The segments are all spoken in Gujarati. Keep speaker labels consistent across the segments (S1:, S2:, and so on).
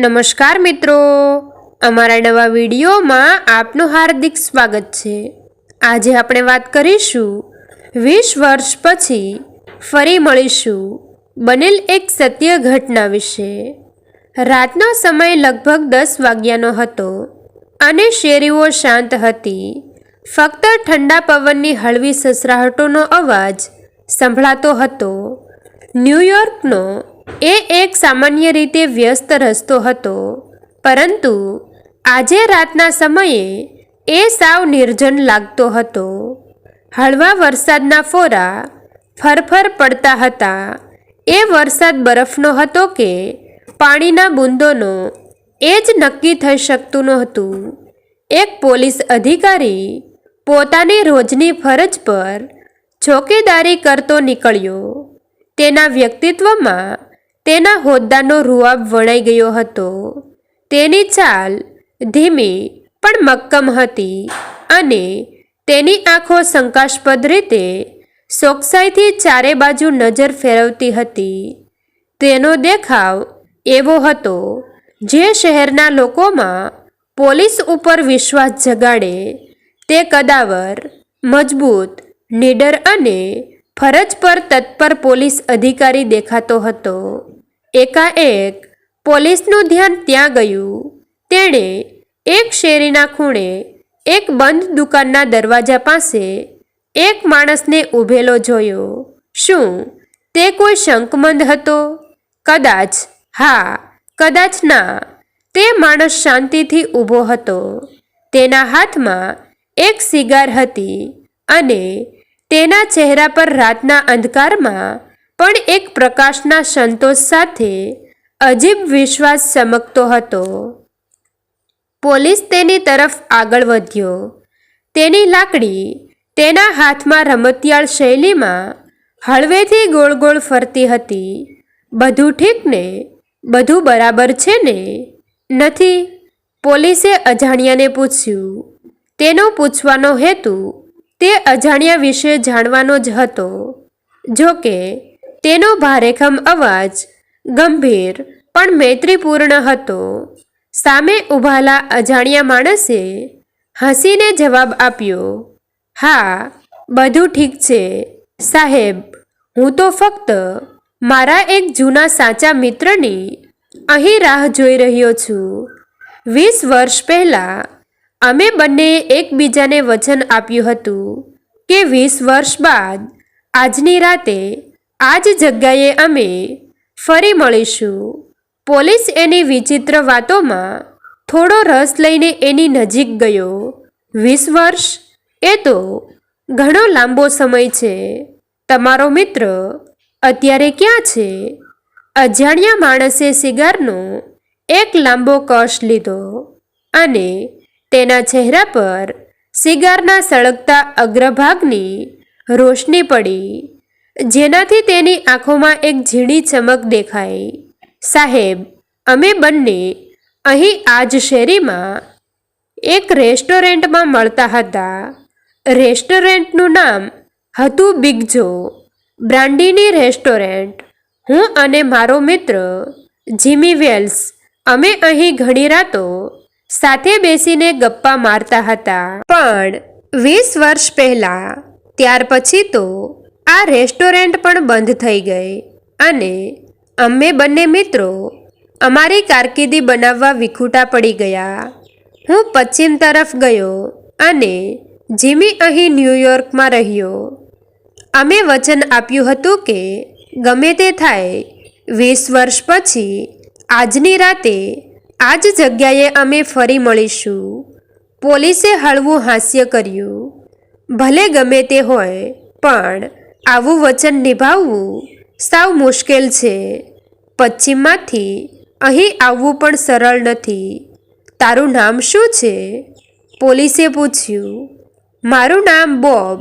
S1: નમસ્કાર મિત્રો. અમારા નવા વિડીયોમાં આપનું હાર્દિક સ્વાગત છે. આજે આપણે વાત કરીશું વીસ વર્ષ પછી ફરી મળીશું બનેલ એક સત્ય ઘટના વિશે. રાતનો સમય લગભગ દસ વાગ્યાનો હતો અને શેરીઓ શાંત હતી. ફક્ત ઠંડા પવનની હળવી સસરાહટોનો અવાજ સંભળાતો હતો. ન્યૂયોર્કનો એ એક સામાન્ય રીતે વ્યસ્ત રસ્તો હતો. પરંતુ આજે રાતના સમયે એ સાવ નિર્જન લાગતો હતો. હળવા વરસાદના ફોરા ફરફર પડતા હતા. એ વરસાદ બરફનો હતો કે પાણીના બૂંદોનો એ જ નક્કી થઈ શકતું નહોતું. એક પોલીસ અધિકારી પોતાની રોજની ફરજ પર ચોકીદારી કરતો નીકળ્યો. તેના વ્યક્તિત્વમાં તેના હોદ્દાનો રૂઆબ વણાઈ ગયો હતો. તેની ચાલ ધીમી પણ મક્કમ હતી અને તેની આંખો શંકાસ્પદ રીતે ચોકસાઈથી ચારે બાજુ નજર ફેરવતી હતી. તેનો દેખાવ એવો હતો જે શહેરના લોકોમાં પોલીસ ઉપર વિશ્વાસ જગાડે, તે કદાવર, મજબૂત, નીડર અને ફરજ પર તત્પર પોલીસ અધિકારી દેખાતો હતો. એકાએક પોલીસનું ધ્યાન ત્યાં ગયું. તેણે એક શેરીના ખૂણે એક બંધ દુકાનના દરવાજા પાસે એક માણસને ઊભેલો જોયો. શું તે કોઈ શંકમંદ હતો? કદાચ, હા, કદાચ ના. તે માણસ શાંતિથી ઊભો હતો. તેના હાથમાં એક સિગાર હતી અને તેના ચહેરા પર રાતના અંધકારમાં પણ એક પ્રકાશના સંતોષ સાથે અજીબ વિશ્વાસ ચમકતો હતો. પોલીસ તેની તરફ આગળ વધ્યો. તેની લાકડી તેના હાથમાં રમતિયાળ શૈલીમાં હળવેથી ગોળ ગોળ ફરતી હતી. બધું ઠીક ને? બધું બરાબર છે ને? નથી. પોલીસે અજાણ્યાને પૂછ્યું. તેનો પૂછવાનો હેતુ તે અજાણ્યા વિશે જાણવાનો જ હતો. જો કે તેનો ભારેખમ અવાજ ગંભીર, પણ મૈત્રીપૂર્ણ હતો. સામે ઊભાલા અજાણ્યા માણસે હસીને જવાબ આપ્યો, હા, બધું ઠીક છે. સાહેબ, હું તો ફક્ત મારા એક જૂના સાચા મિત્રની અહીં રાહ જોઈ રહ્યો છું. વીસ વર્ષ પહેલાં અમે બંને એકબીજાને વચન આપ્યું હતું કે વીસ વર્ષ બાદ આજની રાતે આ જ જગ્યાએ અમે ફરી મળીશું. પોલીસ એની વિચિત્ર વાતોમાં થોડો રસ લઈને એની નજીક ગયો. વીસ વર્ષ, એ તો ઘણો લાંબો સમય છે. તમારો મિત્ર અત્યારે ક્યાં છે? અજાણ્યા માણસે સિગારનો એક લાંબો કશ લીધો અને તેના ચહેરા પર સિગારના સળગતા અગ્રભાગની રોશની પડી. જેનાથી તેની આંખોમાં એક ઝીણી ચમક દેખાઈ. સાહેબ, અમે બંને અહીં આ જ શેરીમાં એક રેસ્ટોરન્ટમાં મળતા હતા. રેસ્ટોરન્ટનું નામ હતું બિગ જો. બ્રાન્ડીની રેસ્ટોરન્ટ. હું અને મારો મિત્ર જીમી વેલ્સ અમે અહીં ઘણી રાતો સાથે બેસીને ગપ્પા મારતા હતા. પણ વીસ વર્ષ પહેલાં, ત્યાર પછી તો આ રેસ્ટોરન્ટ પણ બંધ થઈ ગઈ. અને અમે બંને મિત્રો અમારી કારકિર્દી બનાવવા વિખૂટા પડી ગયા. હું પશ્ચિમ તરફ ગયો અને જીમી અહીં ન્યૂયોર્કમાં રહ્યો. અમે વચન આપ્યું હતું કે ગમે તે થાય, વીસ વર્ષ પછી આજની રાતે આ જ જગ્યાએ અમે ફરી મળીશું. પોલીસે હળવું હાસ્ય કર્યું. ભલે ગમે તે હોય, પણ આવું વચન નિભાવવું સાવ મુશ્કેલ છે. પશ્ચિમમાંથી અહીં આવવું પણ સરળ નથી. તારું નામ શું છે? પોલીસે પૂછ્યું. મારું નામ બોબ.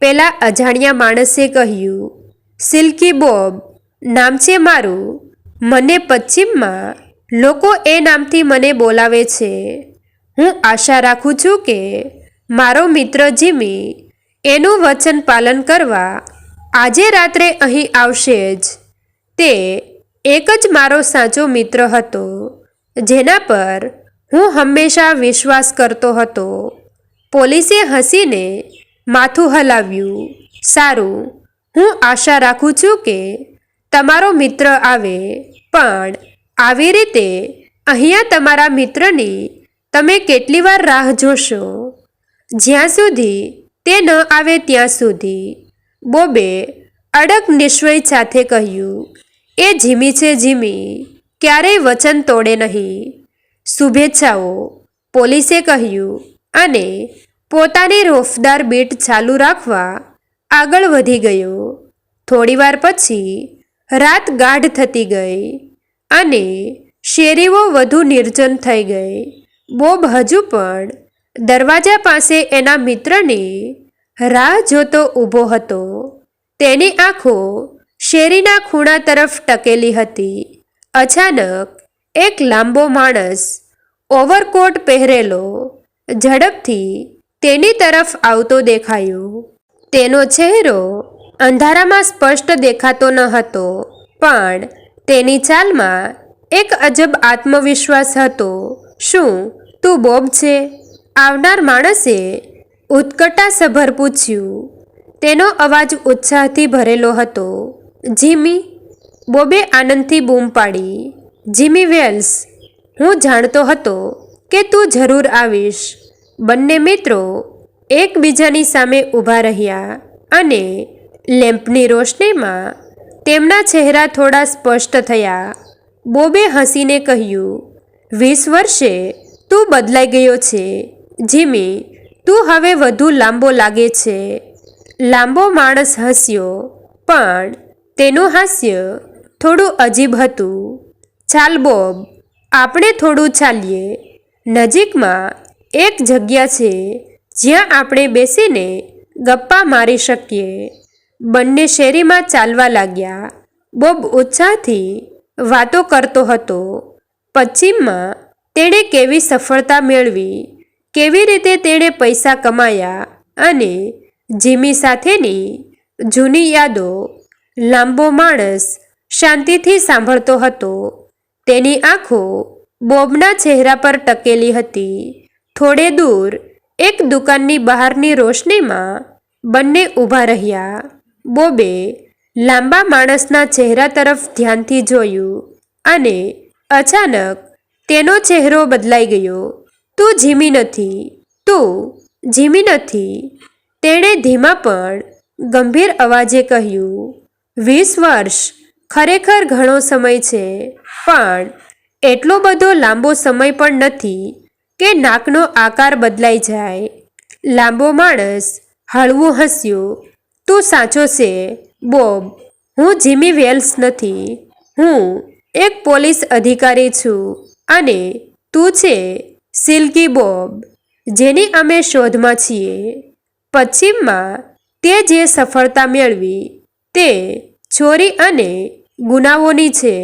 S1: પેલા અજાણ્યા માણસે કહ્યું. સિલ્કી બોબ, નામ છે મારું. મને પશ્ચિમમાં લોકો એ નામથી મને બોલાવે છે. હું આશા રાખું છું કે મારો મિત્ર જીમી એનું વચન પાલન કરવા આજે રાત્રે અહીં આવશે જ. તે એક જ મારો સાચો મિત્ર હતો, જેના પર હું હંમેશા વિશ્વાસ કરતો હતો. પોલીસે હસીને માથું હલાવ્યું. સારું, હું આશા રાખું છું કે તમારો મિત્ર આવે, પણ આવી રીતે અહીંયા તમારા મિત્રની તમે કેટલી વાર રાહ જોશો? જ્યાં સુધી તે ન આવે ત્યાં સુધી. બોબે અડગ નિશ્ચય સાથે કહ્યું, એ જીમી છે જીમી, ક્યારેય વચન તોડે નહીં. શુભેચ્છાઓ, પોલીસે કહ્યું, અને પોતાની રોફદાર બીટ ચાલુ રાખવા આગળ વધી ગયો. થોડીવાર પછી રાત ગાઢ થતી ગઈ અને શેરીઓ વધુ નિર્જન થઈ ગઈ. બોબ હજુ પણ દરવાજા પાસે એના મિત્રની રાહ જોતો ઊભો હતો. તેની આંખો શેરીના ખૂણા તરફ ટકેલી હતી. અચાનક એક લાંબો માણસ ઓવરકોટ પહેરેલો ઝડપથી તેની તરફ આવતો દેખાયો. તેનો ચહેરો અંધારામાં સ્પષ્ટ દેખાતો ન હતો, પણ તેની ચાલમાં એક અજબ આત્મવિશ્વાસ હતો. શું તું બોબ છે? આવનાર માણસે ઉત્કટાસભર પૂછ્યું. તેનો અવાજ ઉત્સાહથી ભરેલો હતો. જીમી, બોબે આનંદથી બૂમ પાડી. જીમી વેલ્સ, હું જાણતો હતો કે તું જરૂર આવીશ. બંને મિત્રો એકબીજાની સામે ઊભા રહ્યા અને લેમ્પની રોશનીમાં તેમના ચહેરા થોડા સ્પષ્ટ થયા. બોબે હસીને કહ્યું, વીસ વર્ષે તું બદલાઈ ગયો છે. જીમી તું હવે વધુ લાંબો લાગે છે. લાંબો માણસ હસ્યો, પણ તેનું હાસ્ય થોડું અજીબ હતું. ચાલ બોબ, આપણે થોડું ચાલીએ. નજીકમાં એક જગ્યા છે, જ્યાં આપણે બેસીને ગપ્પા મારી શકીએ. બંને શેરીમાં ચાલવા લાગ્યા. બોબ ઉત્સાહથી વાતો કરતો હતો. પશ્ચિમમાં તેણે કેવી સફળતા મેળવી. કેવી રીતે તેણે પૈસા કમાયા અને જીમી સાથેની જૂની યાદો લાંબો માણસ શાંતિથી સાંભળતો હતો. તેની આંખો બોબના ચહેરા પર ટકેલી હતી. થોડે દૂર એક દુકાનની બહારની રોશનીમાં બંને ઊભા રહ્યા. બોબે લાંબા માણસના ચહેરા તરફ ધ્યાનથી જોયું અને અચાનક તેનો ચહેરો બદલાઈ ગયો. તું જીમી નથી. તું જીમી નથી. તેણે ધીમા પણ ગંભીર અવાજે કહ્યું, વીસ વર્ષ ખરેખર ઘણો સમય છે, પણ એટલો બધો લાંબો સમય પણ નથી કે નાકનો આકાર બદલાઈ જાય. લાંબો માણસ હળવું હસ્યું. તું સાચો છે, બોબ. હું જીમી વેલ્સ નથી. હું એક પોલીસ અધિકારી છું અને તું છે સિલ્કી બોબ, જેની અમે શોધમાં છીએ. પશ્ચિમમાં તે જે સફળતા મેળવી, તે ચોરી અને ગુનાઓની છે.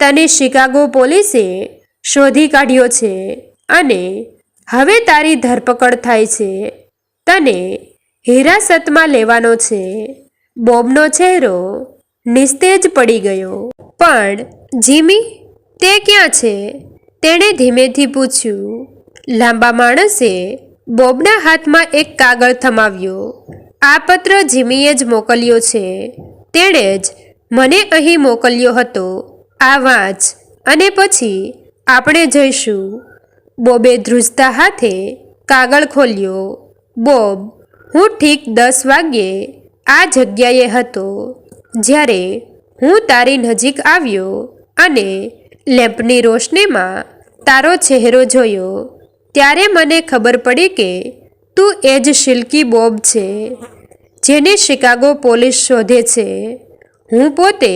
S1: તને શિકાગો પોલીસે શોધી કાઢ્યો છે અને હવે તારી ધરપકડ થાય છે. તને હિરાસતમાં લેવાનો છે. બોબનો ચહેરો નિસ્તેજ પડી ગયો. પણ જીમી, તે ક્યાં છે? તેણે ધીમેથી પૂછ્યું, લાંબા માણસે બોબના હાથમાં એક કાગળ થમાવ્યો. આ પત્ર જીમીએ જ મોકલ્યો છે. તેણે જ મને અહીં મોકલ્યો હતો. આ વાંચ અને પછી આપણે જઈશું. બોબે ધ્રુજતા હાથે કાગળ ખોલ્યો. બોબ, હું ઠીક દસ વાગ્યે આ જગ્યાએ હતો. જ્યારે હું તારી નજીક આવ્યો અને લેમ્પની રોશનીમાં તારો ચહેરો જોયો, ત્યારે મને ખબર પડી કે તું એ જ શિલ્કી બોબ છે, જેને શિકાગો પોલીસ શોધે છે. હું પોતે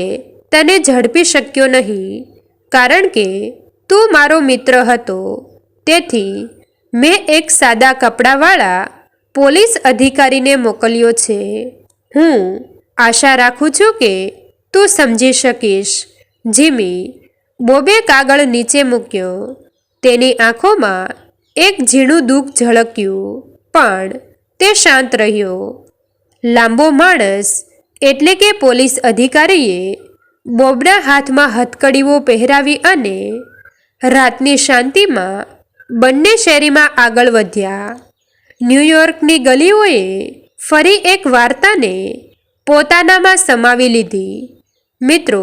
S1: તને ઝડપી શક્યો નહીં, કારણ કે તું મારો મિત્ર હતો. તેથી મેં એક સાદા કપડાવાળા પોલીસ અધિકારીને મોકલ્યો છે. હું આશા રાખું છું કે તું સમજી શકીશ, જીમી બોબે કાગળ નીચે મૂક્યો. તેની આંખોમાં એક ઝીણું દુઃખ ઝળક્યું, પણ તે શાંત રહ્યો. લાંબો માણસ એટલે કે પોલીસ અધિકારીએ બોબના હાથમાં હથકડીઓ પહેરાવી અને રાતની શાંતિમાં બંને શેરીમાં આગળ વધ્યા. ન્યૂયોર્કની ગલીઓએ ફરી એક વાર્તાને પોતાનામાં સમાવી લીધી. મિત્રો